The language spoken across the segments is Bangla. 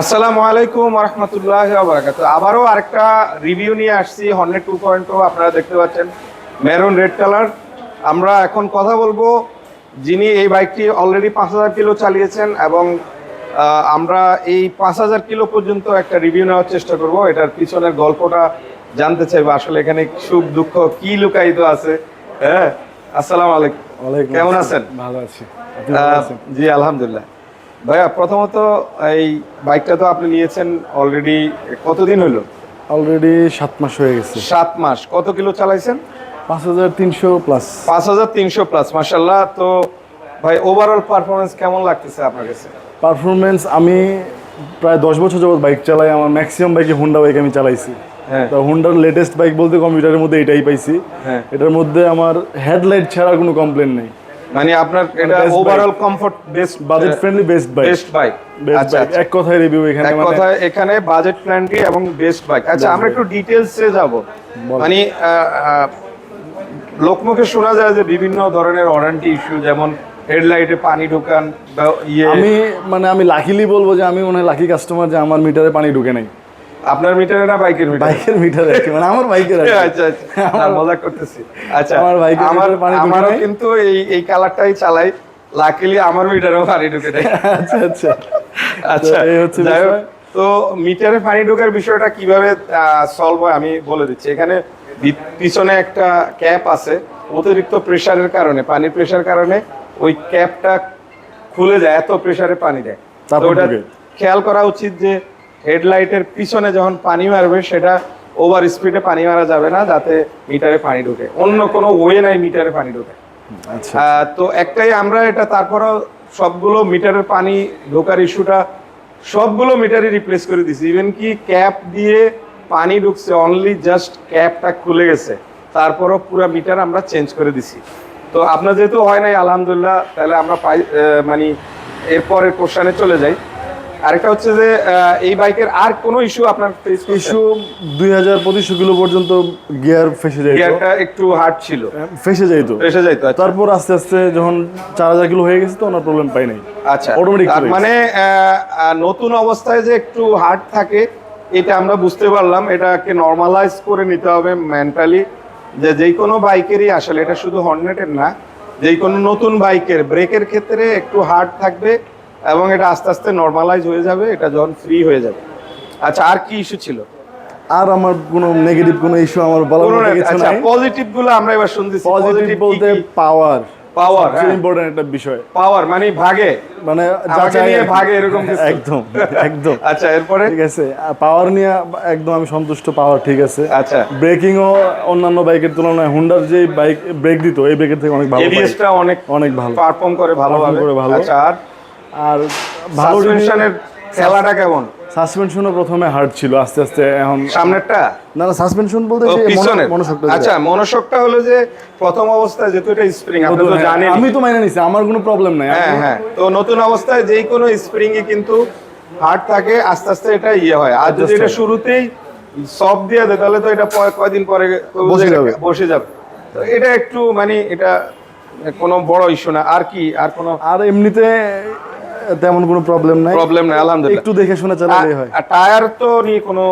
আসসালামু আলাইকুম রহমতুল্লাহ আবারও আরেকটা রিভিউ নিয়ে আসছি হর্নেট টু পয়েন্ট আপনারা দেখতে পাচ্ছেন মেরুন রেড কালার আমরা এখন কথা বলব যিনি এই বাইকটি অলরেডি পাঁচ হাজার কিলো চালিয়েছেন এবং আমরা এই পাঁচ হাজার কিলো পর্যন্ত একটা রিভিউ নেওয়ার চেষ্টা করব। এটার পিছনের গল্পটা জানতে চাইব আসলে এখানে সুখ দুঃখ কি লুকায়িত আছে হ্যাঁ? আসসালামু আলাইকুম। কেমন আছেন? ভালো আছি? জি আলহামদুলিল্লাহ। ভাইয়া প্রথমত এই বাইকটা তো আপনি নিয়েছেন অলরেডি কতদিন হলো? অলরেডি সাত মাস হয়ে গেছে। সাত মাস। কত কিলো চালাইছেন? পাঁচ হাজার তিনশো প্লাস পাঁচ হাজার তিনশো প্লাস মাসাল্লাহ তো ভাই ওভারঅল পারফরমেন্স কেমন লাগতেছে আপনার কাছে? পারফরমেন্স আমি প্রায় দশ বছর যাবত বাইক চালাই। আমার ম্যাক্সিমাম বাইকে হুন্ডা বাইক আমি চালাইছি। হ্যাঁ। তো হুন্ডার লেটেস্ট বাইক বলতে কম্পিউটারের মধ্যে এটাই পাইছি। হ্যাঁ। এটার মধ্যে আমার হেডলাইট ছাড়া কোনো কমপ্লেন নেই। মানে আপনার এটা overall comfort best budget friendly best bike best bike আচ্ছা। এক কথায় রিভিউ এখানে এক মানে কথায় এখানে বাজেট ফ্রেন্ডলি এবং বেস্ট বাইক আচ্ছা আমরা একটু ডিটেলসে যাব। মানে লোকমুখে শোনা যায় যে বিভিন্ন ধরনের ওয়ারেন্টি ইস্যু যেমন হেডলাইটে পানি ঢোকান বা ইয়ে। আমি মানে আমি লাকিলি বলব যে আমি মনে হয় লাকি কাস্টমার যে আমার মিটারে পানি ঢুকে নাই। আপনার মিটারে না বাইকের মিটার বাইকের মিটারে মানে আমার বাইকের। আচ্ছা আচ্ছা। মজা করতেছি। আচ্ছা আমার বাইকের আমার আমারও। কিন্তু এই এই কালারটাই চালাই। লাকিলি আমার মিটারেও পানি ঢুকে দেয় আচ্ছা আচ্ছা। আচ্ছা এই হচ্ছে বিষয়। তো মিটারে পানি ঢোকার বিষয়টা কীভাবে সলভ হয় আমি বলে দিচ্ছি। এখানে পিছনে একটা ক্যাপ আছে। অতিরিক্ত প্রেসারের কারণে পানির প্রেসার কারণে ওই ক্যাপটা খুলে যায় এত প্রেসারে পানি দেয়। তো ওটা। খেয়াল করা উচিত যে হেডলাইটের পিছনে যখন পানি মারবে সেটা ওভার স্পিডে পানি মারা যাবে না যাতে মিটারে পানি ঢোকে। অন্য কোনো ওয়ে নাই মিটারে পানি ঢোকে। আচ্ছা তো একটাই আমরা এটা তারপরও সবগুলো মিটারের পানি ঢোকার ইস্যুটা সবগুলো মিটারই রিপ্লেস করে দিছি। ইভেন কি ক্যাপ দিয়ে পানি ঢুকছে অনলি জাস্ট ক্যাপটা খুলে গেছে তারপরও পুরো মিটার আমরা চেঞ্জ করে দিছি। তো আপনার যেহেতু হয় নাই আলহামদুলিল্লাহ তাহলে আমরা পাই মানে এরপরের কোশ্চানে চলে যাই। আরেকটা হচ্ছে যে এই বাইকের আর কোনো ইস্যু আপনার ইস্যু দুই হাজার পঁচিশশো কিলো পর্যন্ত গিয়ার ফেসে যাইতো। গিয়ারটা একটু হার্ড ছিল। ফেসে যাইতো। এসে যাইতো আচ্ছা। তারপর আস্তে আস্তে যখন চার হাজার কিলো হয়ে গেছে তখন আর প্রবলেম পাই নাই। আচ্ছা। চলে মানে নতুন অবস্থায় যে একটু হার্ড থাকে এটা আমরা বুঝতে পারলাম। এটাকে নর্মালাইজ করে নিতে হবে মেন্টালি যে যেই কোনো বাইকেরই আসলে এটা শুধু হর্নেটের না যেই কোনো নতুন বাইকের ব্রেকের ক্ষেত্রে একটু হার্ড থাকবে। এবং এটা আস্তে আস্তে নর্মালাইজ হয়ে যাবে এটা যখন ফ্রি হয়ে যাবে। আচ্ছা আর কি ইস্যু ছিল? আর আমার কোনো নেগেটিভ কোনো ইস্যু আমার কিছু আচ্ছা পজিটিভগুলো আমরা এবার শুনতেছি। পজিটিভ বলতে পাওয়ার পাওয়ার সবচেয়ে ইম্পর্টেন্ট একটা বিষয়। পাওয়ার মানে ভাগে। মানে যাচাই নিয়ে ভাগে এরকম কিছু। একদম একদম। আচ্ছা এরপরে? ঠিক আছে। পাওয়ার নিয়ে একদম আমি সন্তুষ্ট পাওয়ার ঠিক আছে। আচ্ছা। ব্রেকিং ও অন্যান্য বাইকের তুলনায় হুন্ডার যে বাইক ব্রেক দিত এই ব্রেকের থেকে অনেক ভালো এবিএসটা অনেক অনেক ভালো। পারফর্ম করে ভালো করে ভালো। আচ্ছা আর? আর ভালো সাসপেনশনের খেলাটা কেমন? সাসপেনশনও প্রথমে হার্ড ছিল আস্তে আস্তে এখন সামনেরটা? না না সাসপেনশন বলতে মনোশক্ত আচ্ছা মনোশকটা হলো যে প্রথম অবস্থায় যেহেতু এটা স্প্রিং আপনি তো জানেন হ্যাঁ, আমি তো মাইনে নিছি আমার কোনো প্রবলেম নাই। হ্যাঁ হ্যাঁ। তো নতুন অবস্থায় যেই কোনো স্প্রিং এ কিন্তু হার্ড থাকে আস্তে আস্তে এটা ইয়ে হয়। আর যদি এটা শুরুতেই সফট দিয়ে দেয় তাহলে তো এটা কয়দিন পরে বসে যাবে। বসে যাবে। তো এটা একটু মানে এটা কোনো বড় ইস্যু না। আর কি? আর কোনো আর এমনিতে তেমন কোনো প্রবলেম নাই। প্রবলেম নেই আলহামদুলিল্লাহ। একটু দেখে শুনে চালালেই হয়। আর টায়ার তো নিয়ে কোনো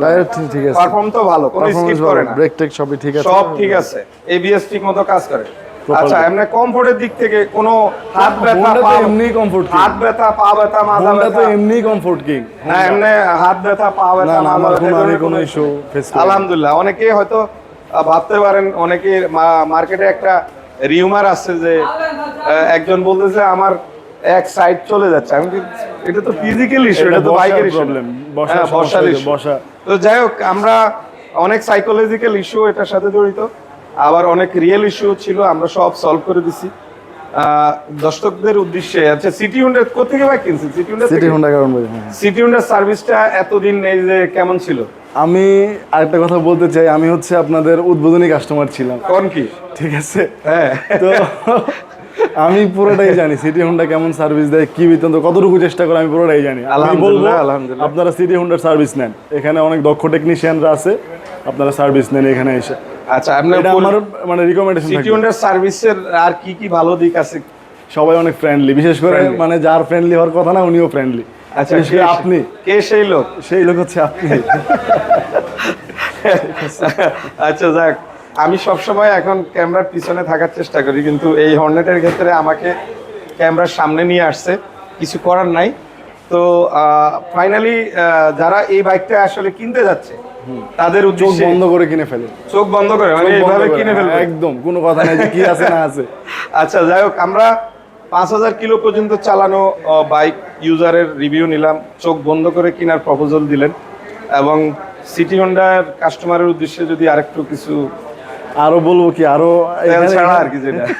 টায়ার ঠিক- আছে। পারফর্ম তো ভালো কোনো স্কিপ করে না। ব্রেক টেক সবই ঠিক আছে। সব ঠিক আছে। এবিএস ঠিক মতো কাজ করে। আচ্ছা এমনি কমফোর্টের দিক থেকে কোনো হাত ব্যথা পা এমনি কমফোর্ট হাত ব্যথা পা ব্যথা মাথা হোন্ডা তো এমনি কমফোর্ট কিং না এমনি হাত ব্যথা পা ব্যথা না আমার কোনো আমি কোনো ইস্যু ফেস করি আলহামদুলিল্লাহ। অনেকে হয়তো ভাবতে পারেন অনেকে মার্কেটে একটা রিউমার আসছে যে একজন বলতেছে আমার এক সাইড চলে যাচ্ছে। আমি এটা তো ফিজিক্যাল ইস্যু এটা তো বাইকের প্রবলেম বসা বসা বসা। তো যাই হোক আমরা অনেক সাইকোলজিক্যাল ইস্যু এটার সাথে জড়িত আবার অনেক রিয়েল ইস্যু ছিল আমরা সব সলভ করে দিছি। দর্শকদের উদ্দেশ্যে আচ্ছা সিটি হুন্ডা কোথেকে বাইক কিনছি সিটি হুন্ডা সিটি হুন্ডা কারণ ভাই। সিটি হুন্ডার সার্ভিসটা এতদিন নেই যে কেমন ছিল? আমি আরেকটা কথা বলতে চাই আমি হচ্ছে আপনাদের উদ্বোধনী কাস্টমার ছিলাম। কোন কি? ঠিক আছে? হ্যাঁ। তো আমি পুরোটাই জানি সিটি হোন্ডা কেমন সার্ভিস দেয় কি বৃত্তান্ত কতটুকু চেষ্টা করে আমি পুরোটাই জানি। আলহামদুলিল্লাহ, আলহামদুলিল্লাহ। আপনারা সিটি হোন্ডার সার্ভিস নেন। এখানে অনেক দক্ষ টেকনিশিয়ানরা আছে আপনারা সার্ভিস নেন এখানে এসে। আচ্ছা আপনার আমার মানে রিকমেন্ডেশন সিটি হুন্ডার সার্ভিসের আর কি কি ভালো দিক আছে? সবাই অনেক ফ্রেন্ডলি বিশেষ করে মানে যার ফ্রেন্ডলি হওয়ার কথা না উনিও ফ্রেন্ডলি আচ্ছা আপনি। কে সেই লোক? সেই লোক হচ্ছে আপনি। আচ্ছা যাক। আমি সবসময় এখন ক্যামেরার পিছনে থাকার চেষ্টা করি কিন্তু এই হর্নেটের ক্ষেত্রে আমাকে ক্যামেরার সামনে নিয়ে আসছে। কিছু করার নাই। তো ফাইনালি যারা এই বাইকটা আসলে কিনতে যাচ্ছে তাদের চোখ উদ্দেশ্যে বন্ধ করে কিনে ফেলে। চোখ বন্ধ করে মানে এইভাবে কিনে ফেলবে। একদম কোনো কথা নাই যে কি আছে না আছে। আচ্ছা যাই হোক আমরা পাঁচ হাজার কিলো পর্যন্ত চালানো বাইক ইউজারের রিভিউ নিলাম। চোখ বন্ধ করে কেনার প্রপোজাল দিলেন। এবং সিটি হন্ডার কাস্টমারের উদ্দেশ্যে যদি আরেকটু কিছু আরও বলব কি আরও ছাড়া আর কি যেটা।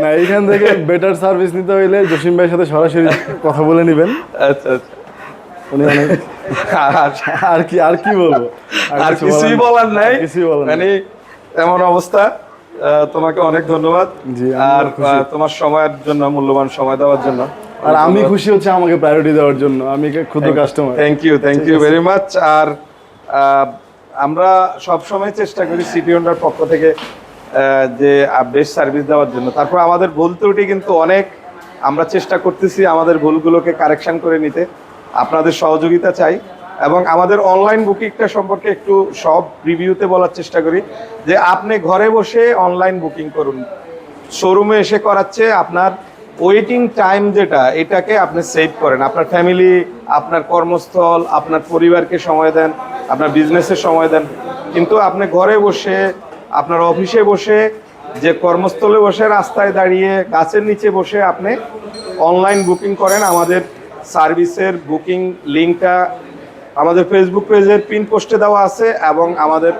না এখান থেকে বেটার সার্ভিস নিতে হইলে জসিম ভাইয়ের সাথে সরাসরি কথা বলে নেবেন। আচ্ছা আচ্ছা। উনি অনেক আর- আর কি আর কি বলব? আর কিছুই বলার নাই। কিছুই বলার মানে এমন অবস্থা। তোমাকে অনেক ধন্যবাদ। জি, আর তোমার সময়ের জন্য মূল্যবান সময় দেওয়ার জন্য। আর আমি খুশি হচ্ছে আমাকে প্রায়োরিটি দেওয়ার জন্য। আমি ক্ষুদ্র customer thank you thank you very much আর আমরা সবসময় চেষ্টা করি সিটি হন্ডার পক্ষ থেকে যে বেস্ট সার্ভিস দেওয়ার জন্য। তারপর আমাদের ভুল ত্রুটি কিন্তু অনেক। আমরা চেষ্টা করতেছি আমাদের ভুলগুলোকে কারেকশন করে নিতে। আপনাদের সহযোগিতা চাই এবং আমাদের অনলাইন বুকিংটা সম্পর্কে একটু সব রিভিউতে বলার চেষ্টা করি যে আপনি ঘরে বসে অনলাইন বুকিং করুন। শোরুমে এসে করাচ্ছে আপনার ওয়েটিং টাইম যেটা, এটাকে আপনি সেভ করেন। আপনার ফ্যামিলি আপনার কর্মস্থল, আপনার পরিবারকে সময় দেন, আপনার বিজনেসে সময় দেন। কিন্তু আপনি ঘরে বসে, আপনার অফিসে বসে, যে কর্মস্থলে বসে রাস্তায় দাঁড়িয়ে, গাছের নিচে বসে আপনি অনলাইন বুকিং করেন। আমাদের সার্ভিসের বুকিং লিঙ্কটা আমাদের ফেসবুক পেজের পিন পোস্টে দেওয়া আছে এবং আমাদের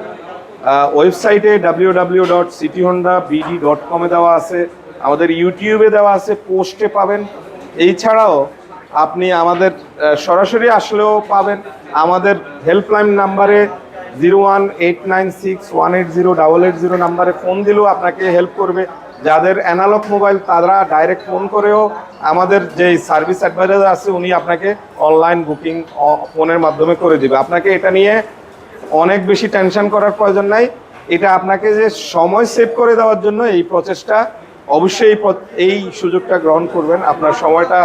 ওয়েবসাইটে W W dot City Honda BD dot কমে দেওয়া আছে। আমাদের ইউটিউবে দেওয়া আছে পোস্টে পাবেন। এছাড়াও আপনি আমাদের সরাসরি আসলেও পাবেন। আমাদের হেল্পলাইন নাম্বারে zero one eight nine six one eight zero double eight zero নাম্বারে ফোন দিলেও আপনাকে হেল্প করবে। যাদের অ্যানালগ মোবাইল তারা ডাইরেক্ট ফোন করেও আমাদের যে সার্ভিস অ্যাডভাইজার আছে, উনি আপনাকে অনলাইন বুকিং ফোনের মাধ্যমে করে দিবে। আপনাকে এটা নিয়ে অনেক বেশি টেনশন করার প্রয়োজন নাই। এটা আপনাকে যে সময় সেভ করে দেওয়ার জন্য এই প্রচেষ্টা, অবশ্যই এই সুযোগটা গ্রহণ করবেন। আপনার সময়টা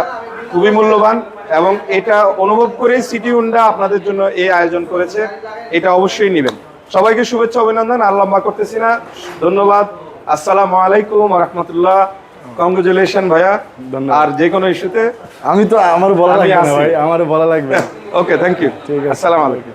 খুবই মূল্যবান এবং এটা অনুভব করেই সিটি হুন্ডা আপনাদের জন্য এই আয়োজন করেছে। এটা অবশ্যই নেবেন। সবাইকে শুভেচ্ছা, অভিনন্দন। আর লম্বা করতেছি না। ধন্যবাদ। আসসালামু আলাইকুম রহমতুল্লাহ কংগ্রেচুলেশন ভাইয়া। আর যে কোনো ইস্যুতে আমি তো আমার বলা লাগবে। ভাই আমার বলা লাগবে ওকে থ্যাংক ইউ ঠিক আছে। আসসালামু আলাইকুম।